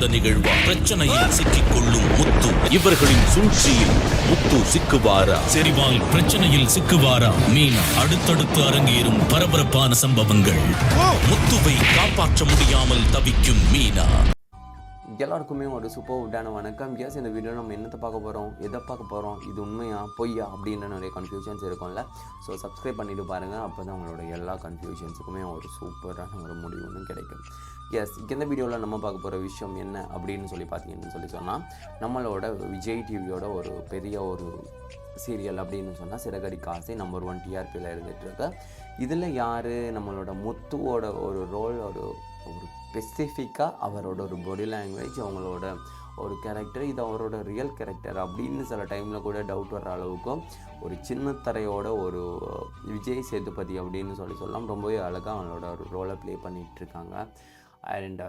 எதிர்பாராத நிகழ்வா? பிரச்சனையில் சிக்கிக் கொள்ளும் முத்து. இவர்களின் சூழ்ச்சியில் முத்து சிக்குவாரா? செரிவால் பிரச்சனையில் சிக்குவாரா? மீனா அடுத்தடுத்து அரங்கேறும் பரபரப்பான சம்பவங்கள். முத்துவை காப்பாற்ற முடியாமல் தவிக்கும் மீனா. எல்லாருக்குமே ஒரு சூப்பர் உட்டான வணக்கம். கேஸ் இந்த வீடியோ நம்ம என்னத்தை பார்க்க போகிறோம் எதை பார்க்க போகிறோம் இது உண்மையா பொய்யா அப்படின்ற நிறைய கன்ஃபியூஷன்ஸ் இருக்கும்ல. ஸோ சப்ஸ்கிரைப் பண்ணிட்டு பாருங்கள் அப்போ தான் உங்களோட எல்லா கன்ஃபியூஷன்ஸுக்குமே ஒரு சூப்பரான ஒரு முடிவு ஒன்று கிடைக்கும். எஸ் இந்த வீடியோவில் நம்ம பார்க்க போகிற விஷயம் என்ன அப்படின்னு சொல்லி பார்த்தீங்கன்னு சொல்லி சொன்னால் நம்மளோட விஜய் டிவியோட ஒரு பெரிய ஒரு சீரியல் அப்படின்னு சொன்னால் சிறகடி காசை நம்பர் ஒன் டிஆர்பியில் இருந்துகிட்ருக்கு இதில் யார்? நம்மளோட முத்துவோட ஒரு ரோல் ஒரு ஒரு ஸ்பெசிஃபிக்காக அவரோட ஒரு பாடி லாங்குவேஜ் அவங்களோட ஒரு கேரக்டர் இது அவரோட ரியல் கேரக்டர் அப்படின்னு சில டைமில் கூட டவுட் வர அளவுக்கும் ஒரு சின்ன தரையோட ஒரு விஜய் சேதுபதி அப்படின்னு சொல்லி சொல்லலாம். ரொம்பவே அழகாக அவங்களோட ஒரு ரோலை ப்ளே பண்ணிகிட்ருக்காங்க அண்ட்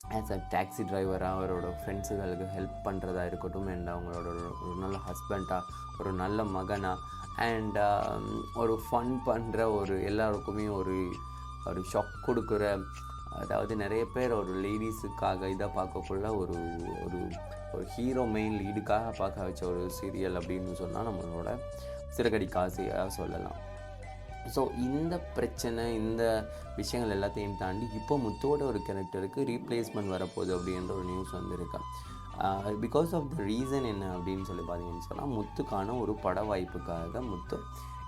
ஆஸ் அ டாக்ஸி டிரைவராக அவரோட ஃப்ரெண்ட்ஸுகளுக்கு ஹெல்ப் பண்ணுறதா இருக்கட்டும் அண்ட் அவங்களோட ஒரு- ஒரு நல்ல ஹஸ்பண்டாக ஒரு நல்ல மகனாக அண்ட் um, ஒரு ஃபன் பண்ணுற ஒரு எல்லாருக்குமே ஒரு ஒரு ஷாக் கொடுக்குற அதாவது நிறைய பேர் ஒரு லேடிஸுக்காக இதை பார்க்கக்குள்ள ஒரு ஒரு ஒரு ஹீரோ மெயின் லீடுக்காக பார்க்க வச்ச ஒரு சீரியல் அப்படின்னு சொன்னால் நம்மளோட சிறகடி காசியாக சொல்லலாம். ஸோ இந்த பிரச்சனை இந்த விஷயங்கள் எல்லாத்தையும் தாண்டி இப்போ முத்தோட ஒரு கேரக்டருக்கு ரீப்ளேஸ்மெண்ட் வரப்போகுது அப்படின்ற ஒரு நியூஸ் வந்திருக்கு. பிகாஸ் ஆஃப் த ரீசன் என்ன அப்படின்னு சொல்லி பார்த்தீங்கன்னு சொன்னால் முத்துக்கான ஒரு பட வாய்ப்புக்காக முத்து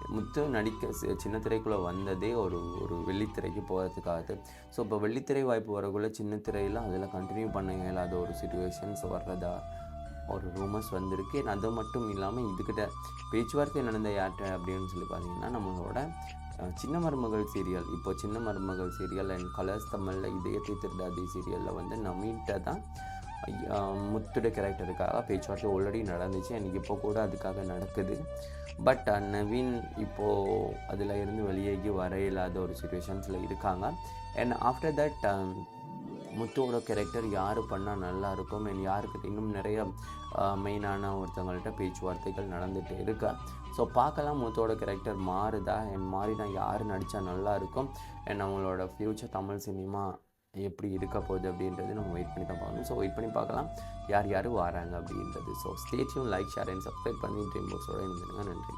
முத்து நடிக்க சி- சின்ன திரைக்குள்ளே வந்ததே ஒரு ஒரு வெள்ளித்திரைக்கு போகிறதுக்காக ஸோ இப்போ வெள்ளித்திரை வாய்ப்பு வரக்குள்ளே சின்ன திரையில் அதில் கண்டினியூ பண்ண இயலாத ஒரு சுச்சுவேஷன்ஸ் வர்றதா ஒரு ரூமர்ஸ் வந்திருக்கு. அது மட்டும் இல்லாமல் இதுக்கிட்ட பேச்சுவார்த்தை நடந்த யார்கிட்ட அப்படின்னு சொல்லி பார்த்தீங்கன்னா நம்மளோட சின்ன மருமகள் சீரியல் இப்போ சின்ன மருமகள் சீரியல் அண்ட் கலர்ஸ் தமிழில் இதயத்தை திருடாதி சீரியலில் வந்து நம்மகிட்ட தான் முத்துட கேரக்டருக்காக பேச்சுவார்த்தை ஆல்ரெடி நடந்துச்சு. எனக்கு இப்போ கூட அதுக்காக நடக்குது. பட் நவீன் இப்போது அதில் இருந்து வெளியேகி வர இல்லாத ஒரு சுச்சுவேஷன்ஸில் இருக்காங்க. அண்ட் ஆஃப்டர் தட் முத்துவோட கேரக்டர் யார் பண்ணால் நல்லா இருக்கும்? அண்ட் யாருக்கு இன்னும் நிறைய மெயினான ஒருத்தவங்கள்ட்ட பேச்சுவார்த்தைகள் நடந்துகிட்டு இருக்கு. ஸோ பார்க்கலாம் முத்தோட கேரக்டர் மாறுதா? அண்ட் மாறினா யார் நடித்தா நல்லா இருக்கும்? அண்ட் அவங்களோட ஃப்யூச்சர் தமிழ் சினிமா எப்படி இருக்க போகுது அப்படின்றது நம்ம வெயிட் பண்ணி தான் பார்க்கணும். ஸோ வெயிட் பண்ணி பார்க்கலாம். யார் யார் வராங்க அப்படின்றது. So stay tuned like share and subscribe பண்ணி ட்ரீம் பாக்ஸோட இருந்துருங்க நன்றி.